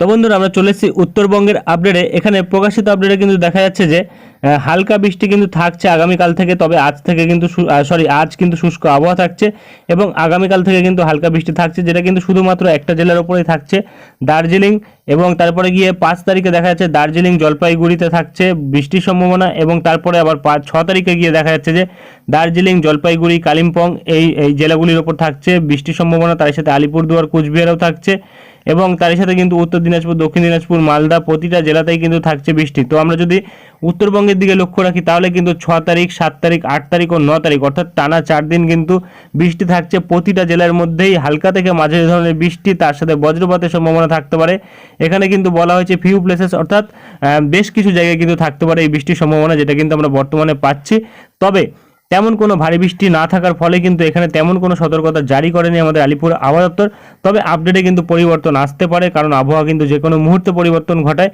তো বন্ধুরা, আমরা চলে এসেছি উত্তরবঙ্গের আপডেটে এখানে প্রকাশিত আপডেটে কিন্তু দেখা যাচ্ছে যে হালকা বৃষ্টি কিন্তু থাকছে আগামীকাল থেকে, তবে আজ থেকে কিন্তু সরি আজ কিন্তু শুষ্ক আবহাওয়া থাকছে এবং আগামীকাল থেকে কিন্তু হালকা বৃষ্টি থাকছে, যেটা কিন্তু শুধুমাত্র একটা জেলার উপরেই থাকছে, দার্জিলিং এবং তারপরে গিয়ে পাঁচ তারিখে দেখা যাচ্ছে দার্জিলিং, জলপাইগুড়িতে থাকছে বৃষ্টির সম্ভাবনা এবং তারপরে আবার পাঁচ, ছ তারিখে গিয়ে দেখা যাচ্ছে যে, দার্জিলিং, জলপাইগুড়ি, কালিম্পং এই এই জেলাগুলির ওপর থাকছে বৃষ্টির সম্ভাবনা। তার সাথে আলিপুরদুয়ার, কোচবিহারও থাকছে। এবং তার সাথে কিন্তু উত্তর দিনাজপুর, দক্ষিণ দিনাজপুর, মালদা প্রতিটা জেলাতেই কিন্তু থাকছে বৃষ্টি। তো আমরা যদি উত্তরবঙ্গের দিকে লক্ষ্য রাখি, তাহলে কিন্তু ছ তারিখ, সাত তারিখ, আট তারিখ ও ন তারিখ, অর্থাৎ টানা চার দিন কিন্তু বৃষ্টি থাকছে প্রতিটা জেলার মধ্যেই। হালকা থেকে মাঝারি ধরনের বৃষ্টি, তার সাথে বজ্রপাতের সম্ভাবনা থাকতে পারে। এখানে কিন্তু বলা হয়েছে ফিউ প্লেসেস অর্থাৎ বেশ কিছু জায়গায় কিন্তু থাকতে পারে এই বৃষ্টির সম্ভাবনা, যেটা কিন্তু আমরা বর্তমানে পাচ্ছি। তবে তেমন কোনো ভারী বৃষ্টি না থাকার ফলে কিন্তু এখানে তেমন কোনো সতর্কতা জারি করেনি আমাদের আলিপুর আবহাওয়া দপ্তর। তবে আপডেটে কিন্তু পরিবর্তন আসতে পারে, কারণ আবহাওয়া কিন্তু যে কোনো মুহূর্তে পরিবর্তন ঘটায়।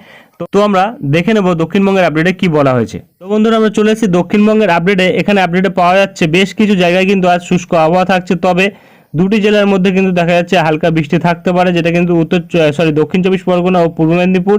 তো আমরা দেখে নেব দক্ষিণবঙ্গের আপডেটে কি বলা হয়েছে। তো বন্ধুরা, আমরা চলে এসেছি দক্ষিণবঙ্গের আপডেটে এখানে আপডেটে পাওয়া যাচ্ছে বেশ কিছু জায়গায় কিন্তু আজ শুষ্ক আবহাওয়া থাকছে। তবে দুটি জেলার মধ্যে কিন্তু দেখা যাচ্ছে হালকা বৃষ্টি থাকতে পারে, যেটা কিন্তু উত্তর সরি দক্ষিণ চব্বিশ পরগনা ও পূর্ব মেদিনীপুর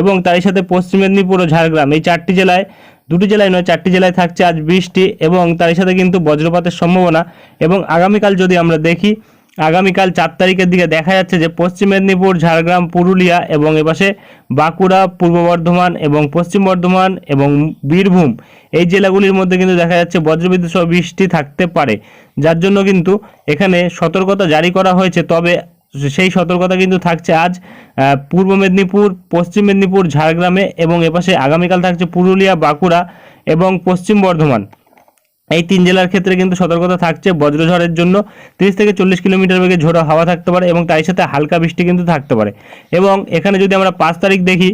এবং তারই সাথে পশ্চিম মেদিনীপুর ও ঝাড়গ্রাম। এই চারটি জেলায় দুটি জেলায় নয়, চারটি জেলায় থাকছে আজ বৃষ্টি এবং তারই সাথে কিন্তু বজ্রপাতের সম্ভাবনা এবং আগামীকাল যদি আমরা দেখি, আগামীকাল চার তারিখের দিকে দেখা যাচ্ছে যে পশ্চিম মেদিনীপুর, ঝাড়গ্রাম, পুরুলিয়া এবং এপাশে বাঁকুড়া, পূর্ব বর্ধমান এবং পশ্চিম বর্ধমান এবং বীরভূম এই জেলাগুলির মধ্যে কিন্তু দেখা যাচ্ছে বজ্রবিদ্যুৎ সহ বৃষ্টি থাকতে পারে। যার জন্য কিন্তু এখানে সতর্কতা জারি করা হয়েছে। তবে সেই সতর্কতা কিন্তু থাকছে আজ পূর্ব মেদিনীপুর, পশ্চিম মেদিনীপুর, ঝাড়গ্রামে এবং এপাশে আগামীকাল থাকছে পুরুলিয়া, বাঁকুড়া এবং পশ্চিম বর্ধমান। এই তিন জেলার ক্ষেত্রে কিন্তু সতর্কতা থাকছে বজ্রঝড়ের জন্য। তিরিশ থেকে চল্লিশ কিলোমিটার বেগে ঝোড়ো হাওয়া থাকতে পারে এবং তার সাথে হালকা বৃষ্টি কিন্তু থাকতে পারে। এবং এখানে যদি আমরা পাঁচ তারিখ দেখি,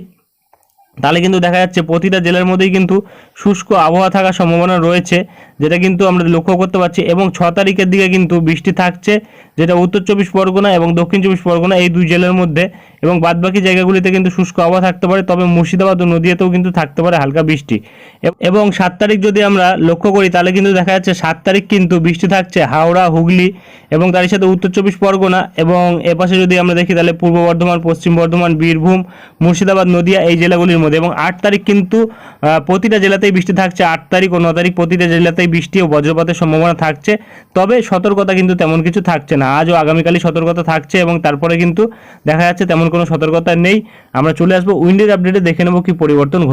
তাহলে কিন্তু দেখা যাচ্ছে প্রতিটা জেলার মধ্যেই কিন্তু শুষ্ক আবহাওয়া থাকার সম্ভাবনা রয়েছে। যেটা কিন্তু আমরা লক্ষ্য করতে পারছি, এবং ছ তারিখের দিকে কিন্তু বৃষ্টি থাকছে, যেটা উত্তর চব্বিশ পরগনা এবং দক্ষিণ চব্বিশ পরগনা এই দুই জেলার মধ্যে, এবং বাদবাকি জায়গাগুলিতে কিন্তু শুষ্ক আবহাওয়া থাকতে পারে, তবে মুর্শিদাবাদ ও নদীয়াতেও কিন্তু থাকতে পারে হালকা বৃষ্টি। এবং সাত তারিখ যদি আমরা লক্ষ্য করি, তাহলে কিন্তু দেখা যাচ্ছে সাত তারিখ কিন্তু বৃষ্টি থাকছে, হাওড়া, হুগলি এবং তার সাথে উত্তর চব্বিশ পরগনা, এবং এপাশে যদি আমরা দেখি, তাহলে পূর্ব বর্ধমান, পশ্চিম বর্ধমান, বীরভূম, মুর্শিদাবাদ, নদিয়া এই জেলাগুলির মধ্যে, এবং আট তারিখ কিন্তু প্রতিটা জেলাতেই বৃষ্টি থাকছে, আট তারিখ ও ন তারিখ প্রতিটা জেলাতেই বৃষ্টি ও বজ্রপাতের সম্ভাবনা থাকছে, তবে সতর্কতা কিন্তু তেমন কিছু থাকছে না। আজ ও আগামীকালই সতর্কতা থাকছে এবং তারপরে কিন্তু দেখা যাচ্ছে তেমন কোনো সতর্কতা নেই। আমরা চলে আসব উইন্ডের আপডেটে, দেখে নেব কি পরিবর্তন ঘটে